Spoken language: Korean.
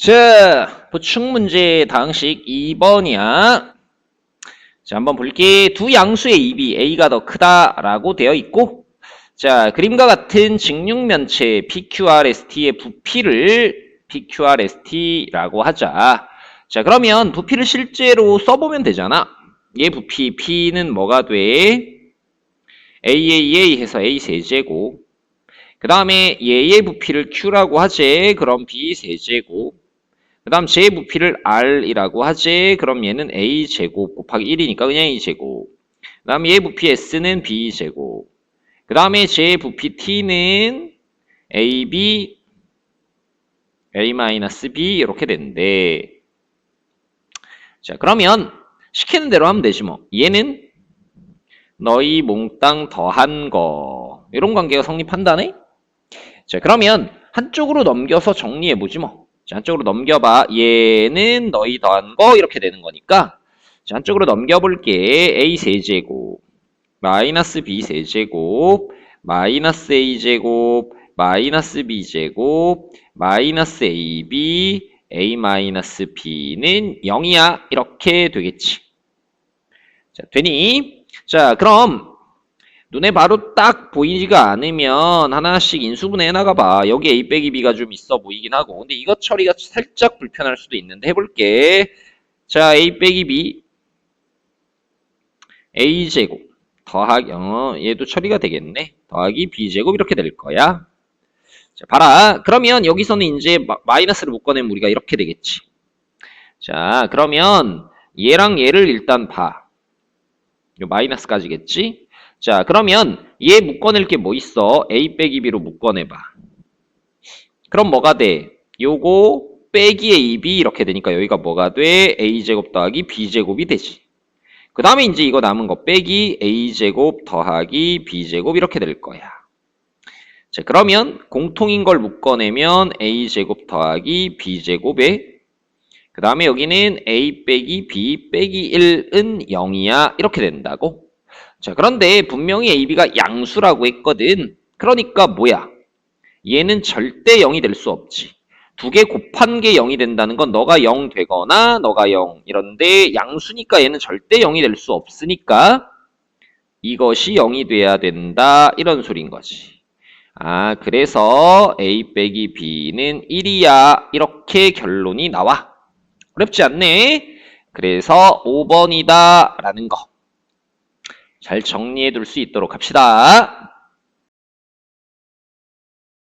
자, 보충 문제 당식 2번이야. 자, 한번 볼게. 두 양수의 입이 A가 더 크다라고 되어 있고, 자, 그림과 같은 직육면체 PQRST의 부피를 PQRST라고 하자. 자, 그러면 부피를 실제로 써보면 되잖아. 얘 부피 P는 뭐가 돼? AAA 해서 A 세제곱. 그 다음에 얘의 부피를 Q라고 하지. 그럼 B 세제곱. 그 다음 제 부피를 R이라고 하지. 그럼 얘는 A제곱 곱하기 1이니까 그냥 A제곱. 그 다음 얘 부피 S는 B제곱. 그 다음에 제 부피 T는 AB, A-B 이렇게 되는데 자 그러면 시키는 대로 하면 되지 뭐. 얘는 너희 몽땅 더한 거 이런 관계가 성립한다네? 자 그러면 한쪽으로 넘겨서 정리해보지 뭐. 자, 한쪽으로 넘겨봐. 얘는 너희 더한 거 이렇게 되는 거니까 자, 한쪽으로 넘겨볼게. A 세제곱 마이너스 B 세제곱 마이너스 A제곱 마이너스 B제곱 마이너스 AB A 마이너스 B는 0이야. 이렇게 되겠지. 자, 되니? 자, 그럼 눈에 바로 딱 보이지가 않으면 하나씩 인수분해 해나가 봐. 여기 A 빼기 B가 좀 있어 보이긴 하고. 근데 이것 처리가 살짝 불편할 수도 있는데 해볼게. 자, A 빼기 B. A제곱. 더하기, 어, 얘도 처리가 되겠네. 더하기 B제곱 이렇게 될 거야. 자, 봐라. 그러면 여기서는 이제 마- 마이너스를 묶어내면 우리가 이렇게 되겠지. 자, 그러면 얘랑 얘를 일단 봐. 요 마이너스까지겠지? 자, 그러면 얘 묶어낼 게 뭐 있어? A 빼기 B로 묶어내봐. 그럼 뭐가 돼? 요거 빼기 AB 이렇게 되니까 여기가 뭐가 돼? A제곱 더하기 B제곱이 되지. 그 다음에 이제 이거 남은 거 빼기 A제곱 더하기 B제곱 이렇게 될 거야. 자, 그러면 공통인 걸 묶어내면 A제곱 더하기 B제곱에 그 다음에 여기는 A 빼기 B 빼기 1은 0이야. 이렇게 된다고. 자, 그런데 분명히 AB가 양수라고 했거든. 그러니까 뭐야? 얘는 절대 0이 될 수 없지. 두 개 곱한 게 0이 된다는 건 너가 0 되거나 너가 0 이런데 양수니까 얘는 절대 0이 될 수 없으니까 이것이 0이 돼야 된다 이런 소린 거지. 아 그래서 A 빼기 B는 1이야 이렇게 결론이 나와. 어렵지 않네. 그래서 5번이다 라는 거. 잘 정리해 둘 수 있도록 합시다.